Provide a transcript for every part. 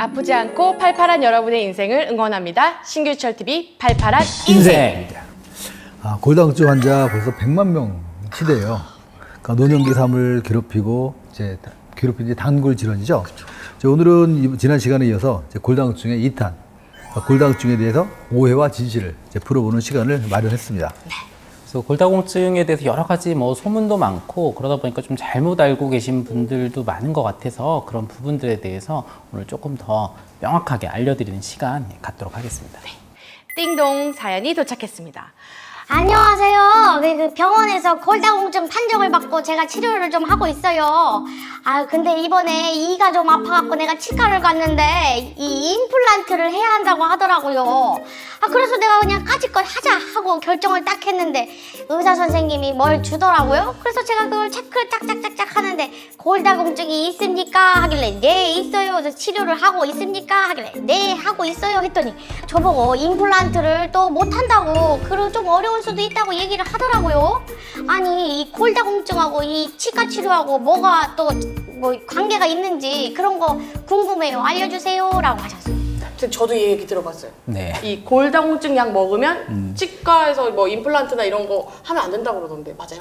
아프지 않고 팔팔한 여러분의 인생을 응원합니다. 신규철 TV 팔팔한 인생. 아, 골다공증 환자 벌써 100만 명 시대예요. 그러니까 노년기 삶을 괴롭히고 이제 괴롭히는 이제 단골 질환이죠. 이제 오늘은 이- 지난 시간에 이어서 이제 골다공증의 2탄, 그러니까 골다공증에 대해서 오해와 진실을 이제 풀어보는 시간을 마련했습니다. 그래서 골다공증에 대해서 여러 가지 뭐 소문도 많고 그러다 보니까 좀 잘못 알고 계신 분들도 많은 것 같아서 그런 부분들에 대해서 오늘 조금 더 명확하게 알려드리는 시간 갖도록 하겠습니다. 띵동 사연이 도착했습니다. 안녕하세요. 그- 그 병원에서 골다공증 판정을 받고 제가 치료를 좀 하고 있어요. 아 근데 이번에 이가 좀 아파갖고 내가 치과를 갔는데 이 임플란트를 해야 한다고 하더라고요. 아 그래서 내가 그냥 까짓것 하자 하고 결정을 딱 했는데 의사 선생님이 뭘 주더라고요. 그래서 제가 그걸 체크를 짝짝짝짝 하는데 골다공증이 있습니까? 하길래 네 있어요. 그래서 치료를 하고 있습니까? 하길래 네 하고 있어요. 했더니 저보고 임플란트를 또 못한다고 그리고 좀 어려울 수도 있다고 얘기를 하더라고요. 아니 이 골다공증하고 이 치과 치료하고 뭐가 또 뭐 관계가 있는지 그런 거 궁금해요. 알려주세요라고 하셨어요. 저도 이 얘기 들어봤어요. 네. 이 골다공증 약 먹으면 치과에서 뭐 임플란트나 이런 거 하면 안 된다고 그러던데 맞아요?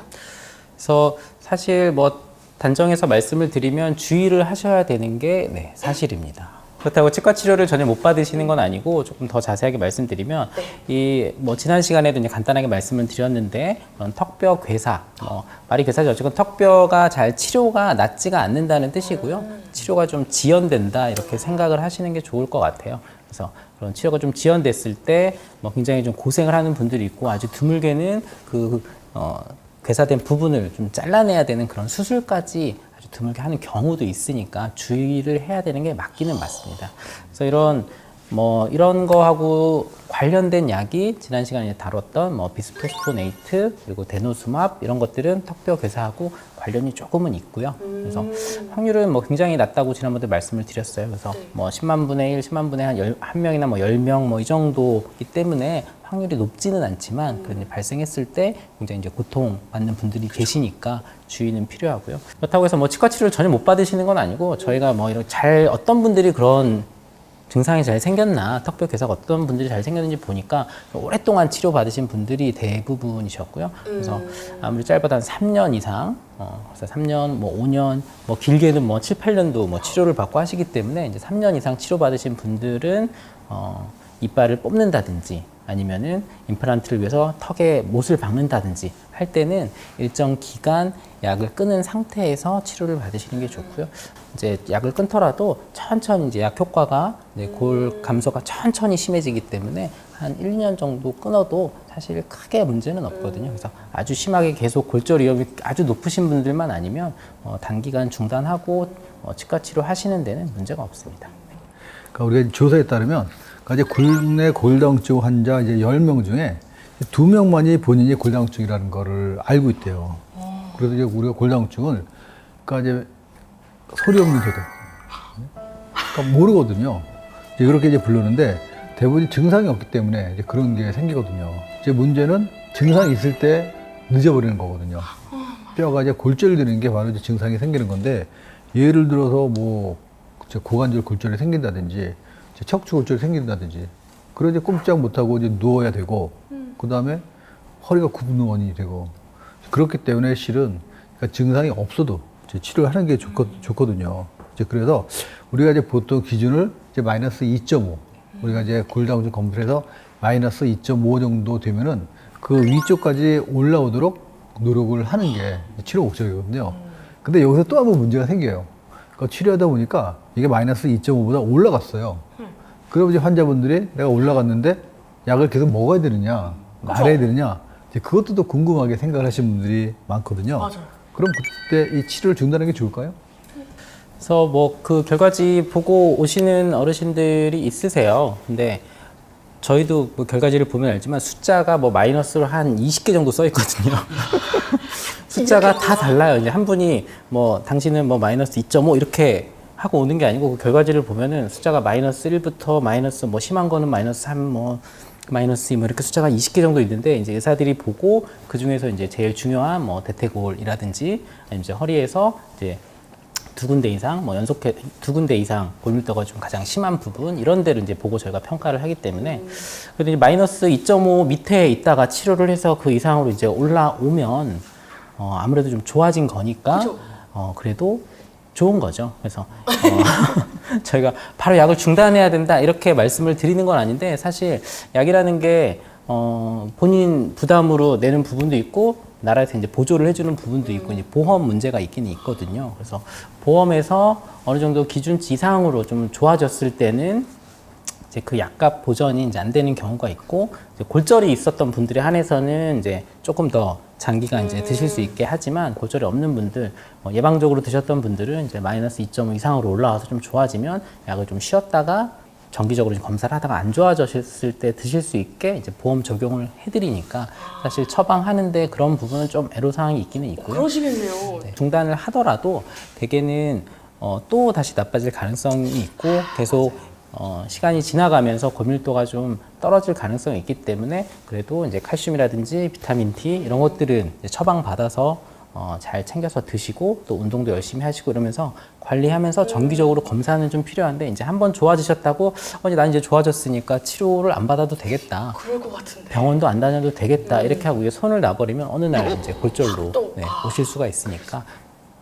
그래서 사실 뭐 단정해서 말씀을 드리면 주의를 하셔야 되는 게 네, 사실입니다. 그렇다고 치과 치료를 전혀 못 받으시는 건 아니고 조금 더 자세하게 말씀드리면 이뭐 지난 시간에도 이제 간단하게 말씀을 드렸는데 그런 턱뼈 괴사 뭐 말이 괴사죠. 어쨌건 턱뼈가 잘 치료가 낫지가 않는다는 뜻이고요. 치료가 좀 지연된다 이렇게 생각을 하시는 게 좋을 것 같아요. 그래서 그런 치료가 좀 지연됐을 때 뭐 굉장히 좀 고생을 하는 분들이 있고 아주 드물게는 그 어, 괴사된 부분을 좀 잘라내야 되는 그런 수술까지 아주 드물게 하는 경우도 있으니까 주의를 해야 되는 게 맞기는 맞습니다. 그래서 이런 뭐 이런 거하고 관련된 약이 지난 시간에 다뤘던 뭐 비스포스포네이트 그리고 데노스맙 이런 것들은 턱뼈 괴사하고 관련이 조금은 있고요. 그래서 확률은 뭐 굉장히 낮다고 지난번에 말씀을 드렸어요. 그래서 뭐 10만 분의 1, 10만 분의 한, 열, 한 명이나 뭐 10명 뭐 이 정도이기 때문에 확률이 높지는 않지만 그런 일이 발생했을 때 굉장히 이제 고통 받는 분들이 계시니까 주의는 필요하고요. 그렇다고 해서 뭐 치과 치료를 전혀 못 받으시는 건 아니고 저희가 뭐 이런 잘 어떤 분들이 그런 증상이 잘 생겼나 턱뼈 괴사가 어떤 분들이 잘 생겼는지 보니까 오랫동안 치료 받으신 분들이 대부분이셨고요. 그래서 아무리 짧아도 한 3년 이상, 어, 그래서 3년, 뭐 5년, 뭐 길게는 뭐 7, 8년도 뭐 치료를 받고 하시기 때문에 이제 3년 이상 치료 받으신 분들은 어, 이빨을 뽑는다든지 아니면은 임플란트를 위해서 턱에 못을 박는다든지 할 때는 일정 기간 약을 끊은 상태에서 치료를 받으시는 게 좋고요. 이제 약을 끊더라도 천천히 이제 약 효과가 이제 골 감소가 천천히 심해지기 때문에 한 1, 2년 정도 끊어도 사실 크게 문제는 없거든요. 그래서 아주 심하게 계속 골절 위험이 아주 높으신 분들만 아니면 어, 단기간 중단하고 어, 치과 치료 하시는 데는 문제가 없습니다. 그러니까 우리가 조사에 따르면 이제 국내 골다공증 환자 이제 10명 중에 두 명만이 본인이 골다공증이라는 거를 알고 있대요. 그래서 이제 우리가 골다공증을 그러니까 이제 소리 없는 소득. 그러니까 모르거든요. 이제 그렇게 이제 부르는데 대부분 증상이 없기 때문에 이제 그런 게 생기거든요. 이제 문제는 증상이 있을 때 늦어버리는 거거든요. 뼈가 이제 골절되는 게 바로 이제 증상이 생기는 건데 예를 들어서 뭐 고관절 골절이 생긴다든지 척추 골절이 생긴다든지 그런 이제 꼼짝 못하고 이제 누워야 되고 그 다음에 허리가 굽는 원인이 되고 그렇기 때문에 실은 그러니까 증상이 없어도 치료를 하는 게 좋거, 좋거든요. 이제 그래서 우리가 이제 보통 기준을 이제 마이너스 2.5 우리가 이제 골다공증 검사를 해서 마이너스 2.5 정도 되면은 그 위쪽까지 올라오도록 노력을 하는 게 치료 목적이거든요. 근데 여기서 또 한 번 문제가 생겨요. 그 치료하다 보니까 이게 마이너스 2.5보다 올라갔어요. 그럼 이제 환자분들이 내가 올라갔는데 약을 계속 먹어야 되느냐, 말아야 되느냐, 이제 그것도 또 궁금하게 생각을 하시는 분들이 많거든요. 맞아요. 그럼 그때 이 치료를 중단하는 게 좋을까요? 그래서 뭐 그 결과지 보고 오시는 어르신들이 있으세요. 근데 저희도 뭐 결과지를 보면 알지만 숫자가 뭐 마이너스로 한 20개 정도 써 있거든요. 숫자가 다 달라요. 이제 한 분이 뭐 당신은 뭐 마이너스 2.5 이렇게 하고 오는 게 아니고 그 결과지를 보면은 숫자가 마이너스 1부터 마이너스 뭐 심한 거는 마이너스 3, 뭐 마이너스 2, 뭐 이렇게 숫자가 20개 정도 있는데 이제 의사들이 보고 그 중에서 이제 제일 중요한 뭐 대퇴골이라든지 아니면 이제 허리에서 이제 두 군데 이상, 뭐 연속해 두 군데 이상 골밀도가 좀 가장 심한 부분 이런 데를 이제 보고 저희가 평가를 하기 때문에 그래도 이제 마이너스 2.5 밑에 있다가 치료를 해서 그 이상으로 이제 올라오면 어, 아무래도 좀 좋아진 거니까 어, 그래도 좋은 거죠. 그래서 어, 저희가 바로 약을 중단해야 된다 이렇게 말씀을 드리는 건 아닌데 사실 약이라는 게 어, 본인 부담으로 내는 부분도 있고 나라에서 이제 보조를 해주는 부분도 있고 이제 보험 문제가 있기는 있거든요. 그래서 보험에서 어느 정도 기준치 이상으로 좀 좋아졌을 때는 이제 그 약값 보전이 이제 안 되는 경우가 있고 이제 골절이 있었던 분들에 한해서는 이제 조금 더 장기간 이제 드실 수 있게 하지만 골절이 없는 분들 뭐 예방적으로 드셨던 분들은 이제 마이너스 2.5 이상으로 올라와서 좀 좋아지면 약을 좀 쉬었다가 정기적으로 좀 검사를 하다가 안 좋아졌을 때 드실 수 있게 이제 보험 적용을 해드리니까 사실 처방하는데 그런 부분은 좀 애로사항이 있기는 있고요. 그러시겠네요. 네, 중단을 하더라도 대개는 어, 또 다시 나빠질 가능성이 있고 계속 어, 시간이 지나가면서 고밀도가 좀 떨어질 가능성이 있기 때문에 그래도 이제 칼슘이라든지 비타민 D 이런 것들은 이제 처방 받아서 어, 잘 챙겨서 드시고 또 운동도 열심히 하시고 이러면서 관리하면서 정기적으로 검사는 좀 필요한데 이제 한번 좋아지셨다고 어, 이제 난 이제 좋아졌으니까 치료를 안 받아도 되겠다. 그럴 것 같은데. 병원도 안 다녀도 되겠다 이렇게 하고 이게 손을 놔버리면 어느 날 이제 골절로 또, 네, 오실 수가 있으니까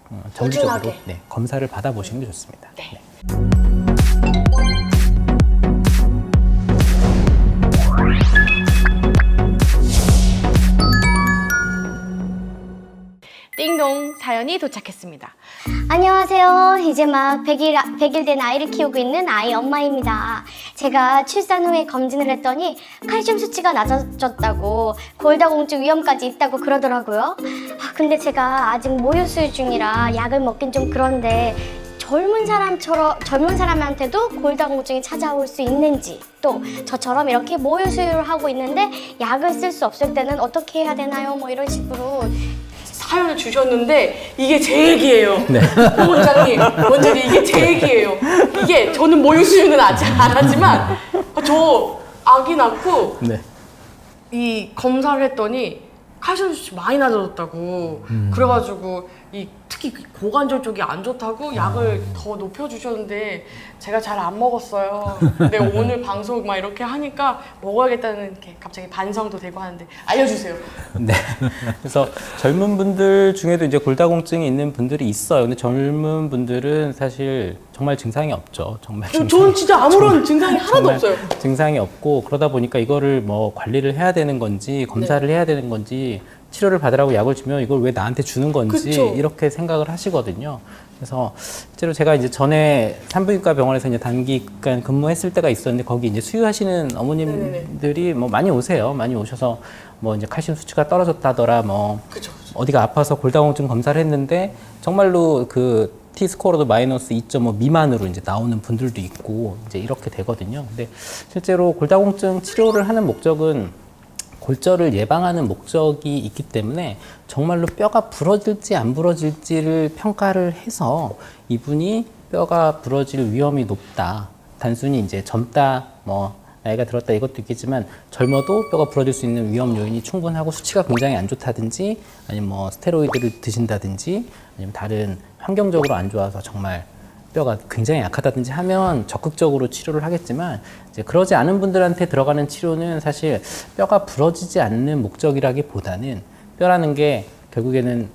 어, 정기적으로 꾸준하게. 네, 검사를 받아보시는 게 좋습니다. 네. 띵동 사연이 도착했습니다. 안녕하세요. 이제 막 100일, 100일 된 아이를 키우고 있는 아이 엄마입니다. 제가 출산 후에 검진을 했더니 칼슘 수치가 낮아졌다고 골다공증 위험까지 있다고 그러더라고요. 아, 근데 제가 아직 모유수유 중이라 약을 먹긴 좀 그런데 젊은 사람처럼 젊은 사람한테도 골다공증이 찾아올 수 있는지 또 저처럼 이렇게 모유 수유를 하고 있는데 약을 쓸 수 없을 때는 어떻게 해야 되나요? 뭐 이런 식으로 사연을 주셨는데 이게 제 얘기예요. 네. 홍 원장님, 원장님 이게 제 얘기예요. 이게 저는 모유 수유는 아직 안 하지만 저 아기 낳고 네. 이 검사를 했더니 칼슘 수치 많이 낮아졌다고 그래가지고 이 특히 그 고관절 쪽이 안 좋다고 약을 더 높여주셨는데 제가 잘 안 먹었어요. 근데 오늘 방송 막 이렇게 하니까 먹어야겠다는 이렇게 갑자기 반성도 되고 하는데 알려주세요. 네. 그래서 젊은 분들 중에도 이제 골다공증이 있는 분들이 있어요. 근데 젊은 분들은 사실 정말 증상이 없죠. 정말 저, 증상이 저는 진짜 아무런 증상이 하나도 정말 없어요. 증상이 없고 그러다 보니까 이거를 뭐 관리를 해야 되는 건지 검사를 네. 해야 되는 건지 치료를 받으라고 약을 주면 이걸 왜 나한테 주는 건지 그쵸. 이렇게 생각을 하시거든요. 그래서 실제로 제가 이제 전에 산부인과 병원에서 이제 단기간 근무했을 때가 있었는데 거기 이제 수유하시는 어머님들이 뭐 많이 오세요. 많이 오셔서 뭐 이제 칼슘 수치가 떨어졌다더라 뭐 그죠. 어디가 아파서 골다공증 검사를 했는데 정말로 그 T 스코어도 마이너스 2.5 미만으로 이제 나오는 분들도 있고 이제 이렇게 되거든요. 근데 실제로 골다공증 치료를 하는 목적은 골절을 예방하는 목적이 있기 때문에 정말로 뼈가 부러질지 안 부러질지를 평가를 해서 이분이 뼈가 부러질 위험이 높다. 단순히 이제 젊다, 뭐 나이가 들었다 이것도 있겠지만 젊어도 뼈가 부러질 수 있는 위험 요인이 충분하고 수치가 굉장히 안 좋다든지 아니면 뭐 스테로이드를 드신다든지 아니면 다른 환경적으로 안 좋아서 정말 뼈가 굉장히 약하다든지 하면 적극적으로 치료를 하겠지만 이제 그러지 않은 분들한테 들어가는 치료는 사실 뼈가 부러지지 않는 목적이라기보다는 뼈라는 게 결국에는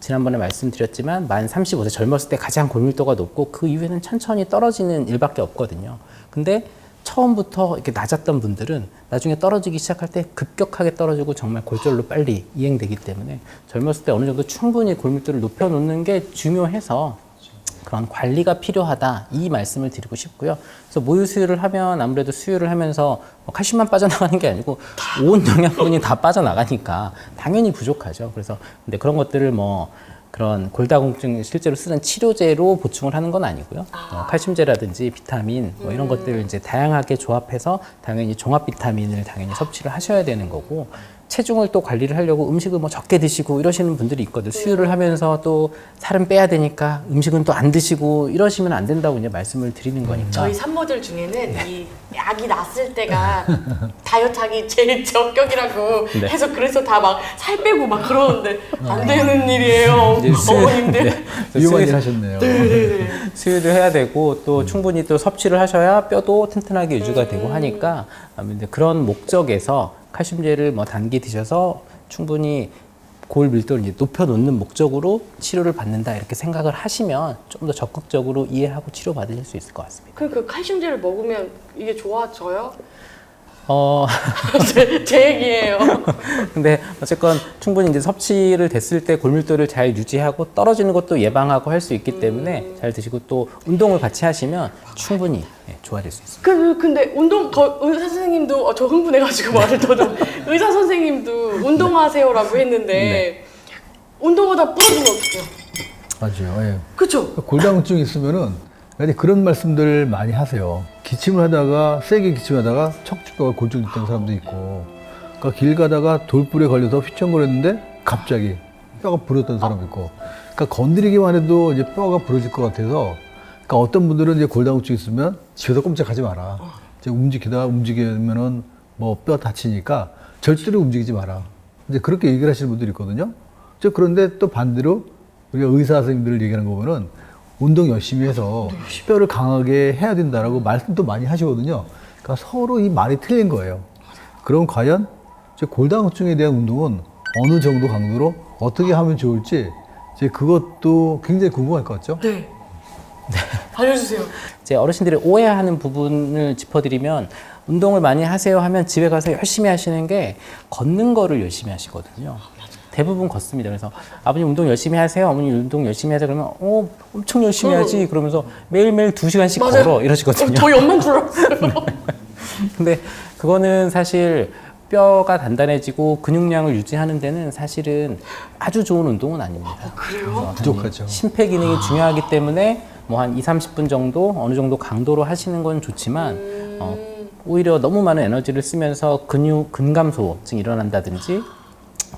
지난번에 말씀드렸지만 만 35세 젊었을 때 가장 골밀도가 높고 그 이후에는 천천히 떨어지는 일밖에 없거든요. 근데 처음부터 이렇게 낮았던 분들은 나중에 떨어지기 시작할 때 급격하게 떨어지고 정말 골절로 빨리 이행되기 때문에 젊었을 때 어느 정도 충분히 골밀도를 높여놓는 게 중요해서 그런 관리가 필요하다 이 말씀을 드리고 싶고요. 그래서 모유 수유를 하면 아무래도 수유를 하면서 뭐 칼슘만 빠져나가는 게 아니고 온 영양분이 다 빠져나가니까 당연히 부족하죠. 그래서 근데 그런 것들을 뭐 그런 골다공증 실제로 쓰는 치료제로 보충을 하는 건 아니고요. 어, 칼슘제라든지 비타민 뭐 이런 것들을 이제 다양하게 조합해서 당연히 종합 비타민을 당연히 섭취를 하셔야 되는 거고 체중을 또 관리를 하려고 음식을 뭐 적게 드시고 이러시는 분들이 있거든요. 수유를 하면서 또 살은 빼야 되니까 음식은 또 안 드시고 이러시면 안 된다고 이제 말씀을 드리는 거니까. 저희 산모들 중에는 이 아기 낳았을 때가 다이어트 하기 제일 적격이라고 네. 해서 그래서 다 막 살 빼고 막 그러는데 안 되는 일이에요 이제 수유- 어머님들 네. 위험한 수유- 일 하셨네요. 네네네 수유를 해야 되고 또 충분히 또 섭취를 하셔야 뼈도 튼튼하게 유지가 되고 하니까 아마 이제 그런 목적에서 칼슘제를 뭐 단기 드셔서 충분히 골 밀도를 이제 높여 놓는 목적으로 치료를 받는다 이렇게 생각을 하시면 좀 더 적극적으로 이해하고 치료 받으실 수 있을 것 같습니다. 그러니까 칼슘제를 먹으면 이게 좋아져요? 어 제, 제 얘기예요 근데 어쨌건 충분히 이제 섭취를 됐을 때 골밀도를 잘 유지하고 떨어지는 것도 예방하고 할 수 있기 때문에 잘 드시고 또 운동을 같이 하시면 충분히 예, 좋아질 수 있습니다. 그 근데 운동 거, 의사 선생님도 어, 저 흥분해가지고 말을 더듬 의사 선생님도 운동하세요라고 했는데 운동하다 부러지면 어떡해요? 맞아요. 예. 그쵸? 골다공증 있으면은 이제 그런 말씀들 많이 하세요. 기침을 하다가 세게 기침하다가 척추뼈가 골절됐던 사람도 있고, 그러니까 길 가다가 돌불에 걸려서 휘청거렸는데 갑자기 뼈가 부러졌던 사람도 있고, 그러니까 건드리기만 해도 이제 뼈가 부러질 것 같아서, 그러니까 어떤 분들은 이제 골다공증 있으면 집에서 꼼짝하지 마라. 이제 움직이다가 움직이면은 뭐 뼈 다치니까 절대로 움직이지 마라. 이제 그렇게 얘기를 하시는 분들이 있거든요. 저 그런데 또 반대로 우리가 의사 선생님들 얘기하는 거 보면은 운동 열심히 해서 뼈를 강하게 해야 된다라고 말씀도 많이 하시거든요. 그러니까 서로 이 말이 틀린 거예요. 그럼 과연 저 골다공증에 대한 운동은 어느 정도 강도로 어떻게 하면 좋을지 이제 그것도 굉장히 궁금할 것 같죠? 네. 알려주세요. 이제 어르신들이 오해하는 부분을 짚어드리면 운동을 많이 하세요 하면 집에 가서 열심히 하시는 게 걷는 거를 열심히 하시거든요. 대부분 걷습니다. 그래서 아버님 운동 열심히 하세요. 어머니 운동 열심히 하세요. 그러면 어 엄청 열심히 하지. 그러면서 매일매일 두 시간씩 걸어 이러시거든요. 어, 저 옆만 불었어요. 근데 그거는 사실 뼈가 단단해지고 근육량을 유지하는 데는 사실은 아주 좋은 운동은 아닙니다. 그래요? 부족하죠. 심폐 기능이 중요하기 때문에 뭐 한 2, 30분 정도 어느 정도 강도로 하시는 건 좋지만 어, 오히려 너무 많은 에너지를 쓰면서 근육 근감소증이 일어난다든지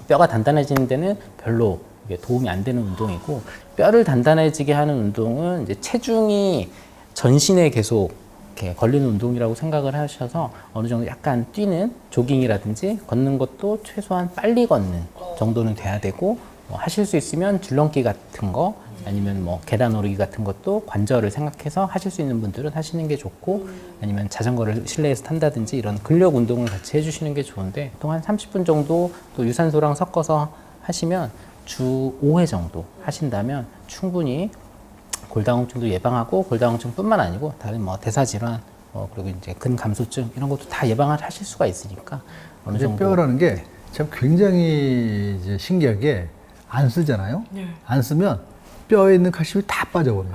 뼈가 단단해지는 데는 별로 도움이 안 되는 운동이고 뼈를 단단해지게 하는 운동은 이제 체중이 전신에 계속 이렇게 걸리는 운동이라고 생각을 하셔서 어느 정도 약간 뛰는 조깅이라든지 걷는 것도 최소한 빨리 걷는 정도는 돼야 되고 뭐 하실 수 있으면 줄넘기 같은 거 아니면 뭐 계단 오르기 같은 것도 관절을 생각해서 하실 수 있는 분들은 하시는 게 좋고 아니면 자전거를 실내에서 탄다든지 이런 근력 운동을 같이 해주시는 게 좋은데 보통 한 30분 정도 또 유산소랑 섞어서 하시면 주 5회 정도 하신다면 충분히 골다공증도 예방하고 골다공증뿐만 아니고 다른 뭐 대사질환 어, 그리고 이제 근감소증 이런 것도 다 예방을 하실 수가 있으니까 어느 정도 뼈라는 게 참 굉장히 이제 신기하게 안 쓰잖아요. 네. 안 쓰면 뼈에 있는 칼슘이 다 빠져버려요.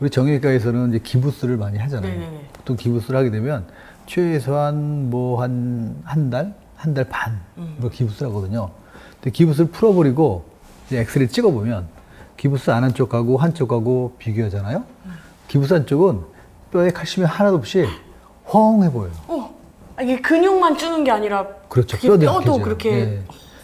우리 정형외과에서는 이제 기부스를 많이 하잖아요. 네네네. 보통 기부스를 하게 되면 최소한 뭐 한 한 달, 한 달 반, 로 기부스를 하거든요. 근데 기부스를 풀어버리고 이제 엑스레이 찍어보면 기부스 안 한 쪽하고 한 쪽하고 비교하잖아요. 기부스 한 쪽은 뼈에 칼슘이 하나도 없이 헝해 보여요. 어, 아, 이게 근육만 주는 게 아니라 그렇죠. 뼈도 뼈도. 그렇게 예.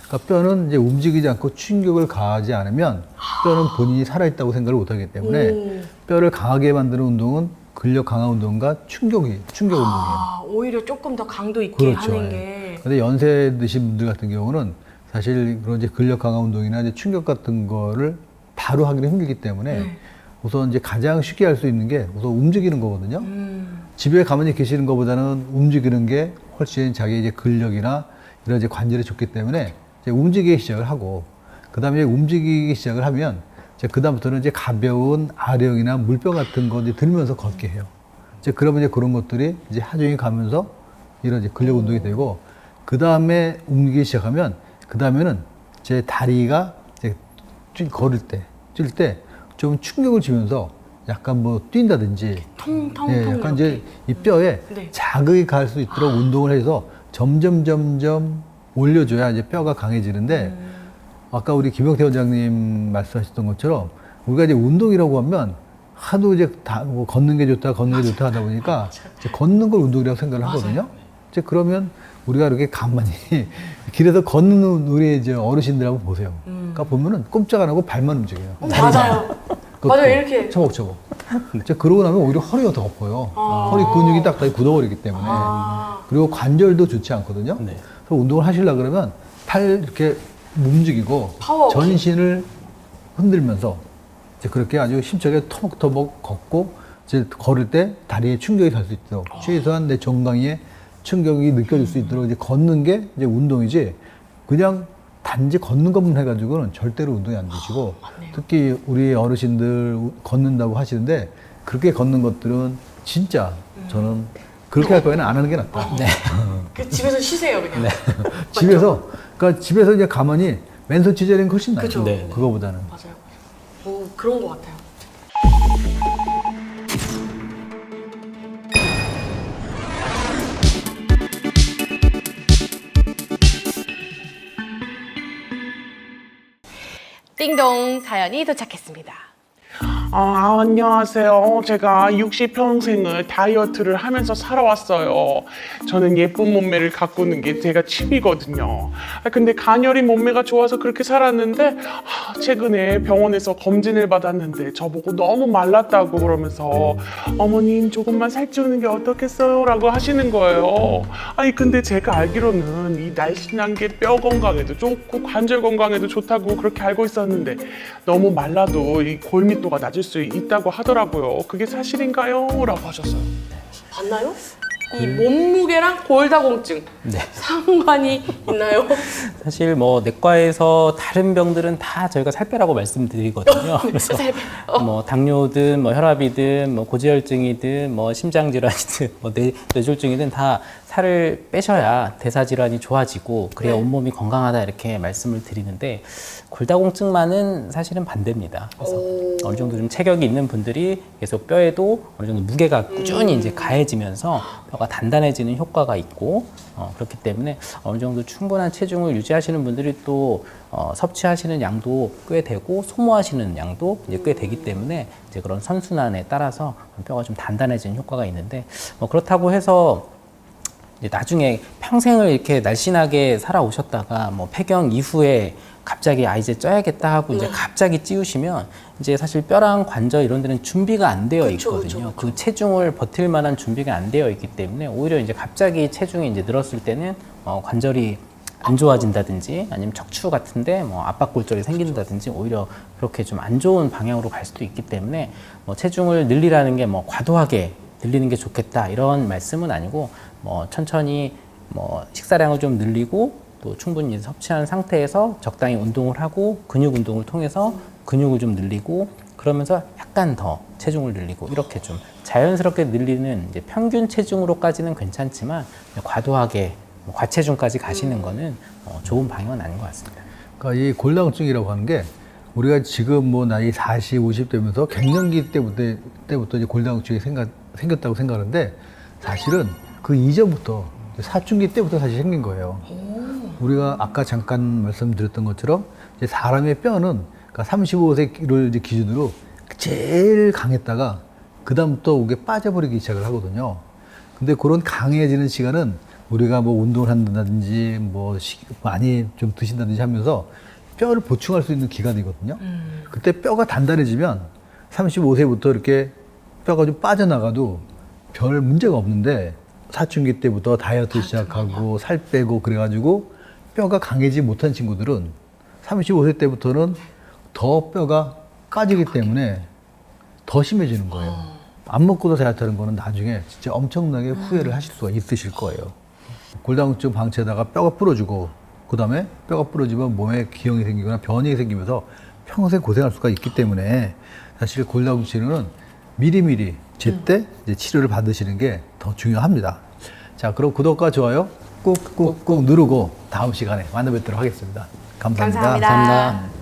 그러니까 뼈는 이제 움직이지 않고 충격을 가하지 않으면 뼈는 본인이 살아있다고 생각을 못하기 때문에 오. 뼈를 강하게 만드는 운동은 근력 강화 운동과 충격이 충격 운동이에요. 아, 오히려 조금 더 강도 있게 그렇죠. 하는 예. 게 근데 연세 드신 분들 같은 경우는 사실 그런 이제 근력 강화 운동이나 이제 충격 같은 거를 바로 하기는 힘들기 때문에 네. 우선 이제 가장 쉽게 할 수 있는 게 우선 움직이는 거거든요. 음, 집에 가만히 계시는 것보다는 움직이는 게 훨씬 자기 이제 근력이나 이런 이제 관절에 좋기 때문에 움직이기 시작을 하고 그 다음에 움직이기 시작을 하면 이제 그 다음부터는 이제 가벼운 아령이나 물병 같은 거 이제 들면서 걷게 해요. 이제 그러면 이제 그런 것들이 이제 하중이 가면서 이런 이제 근력 운동이 되고 그 다음에 움직이기 시작하면 그 다음에는 제 다리가 이제 뛸- 걸을 때, 뛸 때 좀 충격을 주면서 약간 뭐 뛴다든지 통통통 예, 약간 이제 이렇게. 이 뼈에 네. 자극이 갈 수 있도록 운동을 해서 점점 점점 올려줘야 이제 뼈가 강해지는데 음. 아까 우리 김영태 원장님 말씀하셨던 것처럼 우리가 이제 운동이라고 하면 하도 이제 다 뭐 걷는 게 좋다, 걷는 게 좋다 하다 보니까 이제 걷는 걸 운동이라고 생각을 하거든요. 이제 그러면 우리가 이렇게 가만히 길에서 걷는 우리 이제 어르신들하고 보세요. 그러니까 보면은 꼼짝 안 하고 발만 움직여요. 어, 맞아요. 그 맞아요, 이렇게. 처벅처벅. 이제 그러고 나면 오히려 허리가 더 아파요. 허리 근육이 딱딱히 굳어버리기 때문에. 아. 그리고 관절도 좋지 않거든요. 네. 운동을 하시려 그러면 팔 이렇게 움직이고 파워. 전신을 흔들면서 이제 그렇게 아주 힘차게 터벅터벅 걷고 이제 걸을 때 다리에 충격이 갈 수 있도록 최소한 내 정강이에 충격이 느껴질 수 있도록 이제 걷는 게 이제 운동이지 그냥 단지 걷는 것만 해가지고는 절대로 운동이 안 되시고 특히 우리 어르신들 우- 걷는다고 하시는데 그렇게 걷는 것들은 진짜 저는 그렇게 할 바에는 안 하는 게 낫다. 그 집에서 쉬세요 그냥. 네. 집에서 그러니까 집에서 이제 가만히 맨손 치자리는 훨씬 나아요. 그죠. 네, 네. 그거보다는. 맞아요. 오 그런 것 같아요. 띵동 사연이 도착했습니다. 아, 안녕하세요. 제가 60평생을 다이어트를 하면서 살아왔어요. 저는 예쁜 몸매를 가꾸는 게 제가 취미거든요. 아, 근데 가녀린 몸매가 좋아서 그렇게 살았는데, 아, 최근에 병원에서 검진을 받았는데, 저보고 너무 말랐다고 그러면서, 어머님, 조금만 살찌우는 게 어떻겠어요? 라고 하시는 거예요. 아니, 근데 제가 알기로는 이 날씬한 게 뼈 건강에도 좋고, 관절 건강에도 좋다고 그렇게 알고 있었는데, 너무 말라도 이 골밀도가 낮 을수 있다고 하더라고요. 그게 사실인가요? 라고 하셨어요. 봤나요? 이 몸무게랑 골다공증 네. 상관이 있나요? 사실 뭐 내과에서 다른 병들은 다 저희가 살 빼라고 말씀드리거든요. 그래서 살 빼. 어. 뭐 당뇨든 뭐 혈압이든 뭐 고지혈증이든 뭐 심장 질환이든 뭐 뇌, 뇌졸중이든 다 살을 빼셔야 대사 질환이 좋아지고 그래야 네. 온몸이 건강하다 이렇게 말씀을 드리는데 골다공증만은 사실은 반대입니다. 그래서 오. 어느 정도 좀 체격이 있는 분들이 계속 뼈에도 어느 정도 무게가 꾸준히 이제 가해지면서 뼈가 단단해지는 효과가 있고 어, 그렇기 때문에 어느 정도 충분한 체중을 유지하시는 분들이 또 어, 섭취하시는 양도 꽤 되고 소모하시는 양도 이제 꽤 되기 때문에 이제 그런 선순환에 따라서 뼈가 좀 단단해지는 효과가 있는데 뭐 그렇다고 해서 나중에 평생을 이렇게 날씬하게 살아오셨다가 뭐 폐경 이후에 갑자기 아 이제 쪄야겠다 하고 이제 갑자기 찌우시면 이제 사실 뼈랑 관절 이런 데는 준비가 안 되어 그쵸, 있거든요. 그쵸, 그 체중을 버틸 만한 준비가 안 되어 있기 때문에 오히려 이제 갑자기 체중이 이제 늘었을 때는 어, 관절이 안 좋아진다든지 아니면 척추 같은데 뭐 압박골절이 생긴다든지 오히려 그렇게 좀 안 좋은 방향으로 갈 수도 있기 때문에 뭐 체중을 늘리라는 게 뭐 과도하게 늘리는 게 좋겠다 이런 말씀은 아니고 뭐 천천히 뭐 식사량을 좀 늘리고 또 충분히 섭취한 상태에서 적당히 운동을 하고 근육 운동을 통해서 근육을 좀 늘리고 그러면서 약간 더 체중을 늘리고 이렇게 좀 자연스럽게 늘리는 이제 평균 체중으로까지는 괜찮지만 과도하게 뭐 과체중까지 가시는 거는 어, 좋은 방향은 아닌 것 같습니다. 그러니까 이 골다공증이라고 하는 게 우리가 지금 뭐 나이 40, 50 되면서 갱년기 때부터 때부터 이제 골다공증이 생각, 생겼다고 생각하는데 사실은 그 이전부터 사춘기 때부터 사실 생긴 거예요. 우리가 아까 잠깐 말씀드렸던 것처럼 이제 사람의 뼈는 그러니까 35세를 이제 기준으로 제일 강했다가 그 다음부터 이게 빠져버리기 시작을 하거든요. 근데 그런 강해지는 시간은 우리가 뭐 운동을 한다든지 뭐 식- 많이 좀 드신다든지 하면서 뼈를 보충할 수 있는 기간이거든요. 그때 뼈가 단단해지면 35세부터 이렇게 뼈가 좀 빠져나가도 별 문제가 없는데 사춘기 때부터 다이어트 시작하고 살 빼고 그래가지고 뼈가 강해지지 못한 친구들은 35세 때부터는 더 뼈가 까지기 때문에 더 심해지는 거예요. 안 먹고도 다이어트하는 거는 나중에 진짜 엄청나게 후회를 하실 수가 있으실 거예요. 골다공증 방치에다가 뼈가 부러지고 그 다음에 뼈가 부러지면 몸에 기형이 생기거나 변이 생기면서 평생 고생할 수가 있기 때문에 사실 골다공증 치료는 미리미리 제때 이제 치료를 받으시는 게 더 중요합니다. 자, 그럼 구독과 좋아요 꾹꾹꾹 누르고 다음 시간에 만나 뵙도록 하겠습니다 감사합니다. 감사합니다. 감사합니다.